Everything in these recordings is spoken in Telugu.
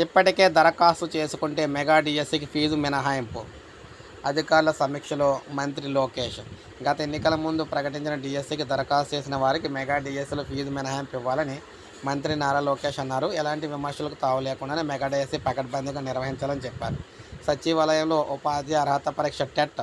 ఇప్పటికే దరఖాస్తు చేసుకుంటే మెగా డిఎస్సికి ఫీజు మినహాయింపు. అధికారుల సమీక్షలో మంత్రి లోకేష్ గత ఎన్నికల ముందు ప్రకటించిన డిఎస్సికి దరఖాస్తు చేసిన వారికి మెగా డిఎస్సిలో ఫీజు మినహాయింపు ఇవ్వాలని మంత్రి నారా లోకేష్ అన్నారు. ఎలాంటి విమర్శలకు తావు లేకుండానే మెగా డిఎస్సి పకడ్బందీగా నిర్వహించాలని చెప్పారు. సచివాలయంలో ఉపాధి అర్హత పరీక్ష టెట్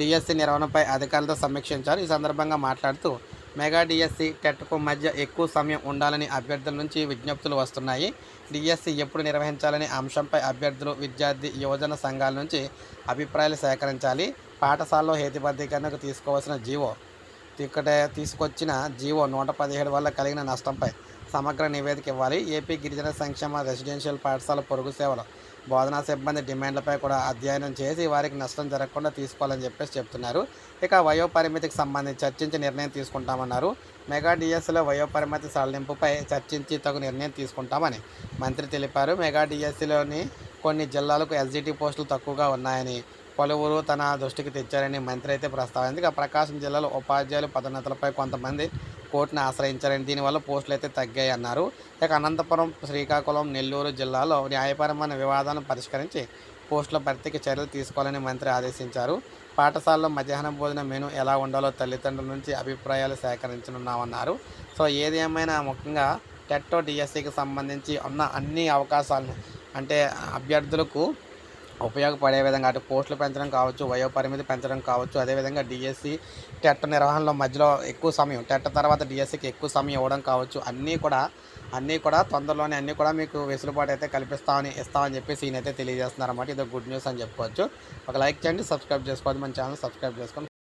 డిఎస్సి నిర్వహణపై అధికారులతో సమీక్షించారు. ఈ సందర్భంగా మాట్లాడుతూ మెగా డిఎస్సి టెట్కు మధ్య ఎక్కువ సమయం ఉండాలని అభ్యర్థుల నుంచి విజ్ఞప్తులు వస్తున్నాయి. డిఎస్సి ఎప్పుడు నిర్వహించాలనే అంశంపై అభ్యర్థులు విద్యార్థి యువజన సంఘాల నుంచి అభిప్రాయాలు సేకరించాలి. పాఠశాలలో హేతుబద్ధీకరణకు తీసుకోవాల్సిన జీవో ఇక్కడ తీసుకొచ్చిన జీవో నూట పదిహేడు వల్ల కలిగిన నష్టంపై సమగ్ర నివేదిక ఇవ్వాలి. ఏపీ గిరిజన సంక్షేమ రెసిడెన్షియల్ పాఠశాల పొరుగు సేవలు బోధనా సిబ్బంది డిమాండ్లపై కూడా అధ్యయనం చేసి వారికి నష్టం జరగకుండా తీసుకోవాలని చెప్పేసి చెప్తున్నారు. ఇక వయో పరిమితికి సంబంధించి చర్చించి నిర్ణయం తీసుకుంటామన్నారు. మెగా డిఎస్సిలో వయో పరిమితి సడలింపుపై చర్చించి తగు నిర్ణయం తీసుకుంటామని మంత్రి తెలిపారు. మెగా డిఎస్సిలోని కొన్ని జిల్లాలకు ఎస్జిటి పోస్టులు తక్కువగా ఉన్నాయని పలువురు తన దృష్టికి తెచ్చారని మంత్రి అయితే ప్రస్తావించింది ఇక ప్రకాశం జిల్లాలో ఉపాధ్యాయులు పదోన్నతులపై కొంతమంది కోర్టును ఆశ్రయించారని దీనివల్ల పోస్టులు అయితే తగ్గాయి అన్నారు. ఇక అనంతపురం శ్రీకాకుళం నెల్లూరు జిల్లాలో న్యాయపరమైన వివాదాలను పరిష్కరించి పోస్టుల భర్తీకి చర్యలు తీసుకోవాలని మంత్రి ఆదేశించారు. పాఠశాలలో మధ్యాహ్నం భోజన మెను ఎలా ఉండాలో తల్లిదండ్రుల నుంచి అభిప్రాయాలు సేకరించనున్నామన్నారు. సో ఏది ఏమైనా ముఖ్యంగా టెట్టో డిఎస్సికి సంబంధించి ఉన్న అన్ని అవకాశాలను అంటే అభ్యర్థులకు ఉపయోగపడే విధంగా అటు పోస్టులు పెంచడం కావచ్చు వయో పరిమితి పెంచడం కావచ్చు. అదేవిధంగా డిఎస్సి టెట్ నిర్వహణలో మధ్యలో ఎక్కువ సమయం టెట్ తర్వాత డిఎస్సికి ఎక్కువ సమయం ఇవ్వడం కావచ్చు. అన్నీ కూడా అన్నీ కూడా తొందరలోనే అన్నీ కూడా మీకు వెసులుబాటు అయితే కల్పిస్తామని ఇస్తామని చెప్పేసి ఈయనైతే తెలియజేస్తున్నారు అన్నమాట ఇది గుడ్ న్యూస్ అని చెప్పుకోవచ్చు. ఒక లైక్ చేయండి సబ్స్క్రైబ్ చేసుకోవద్దు మన ఛానల్ సబ్స్క్రైబ్ చేసుకోండి.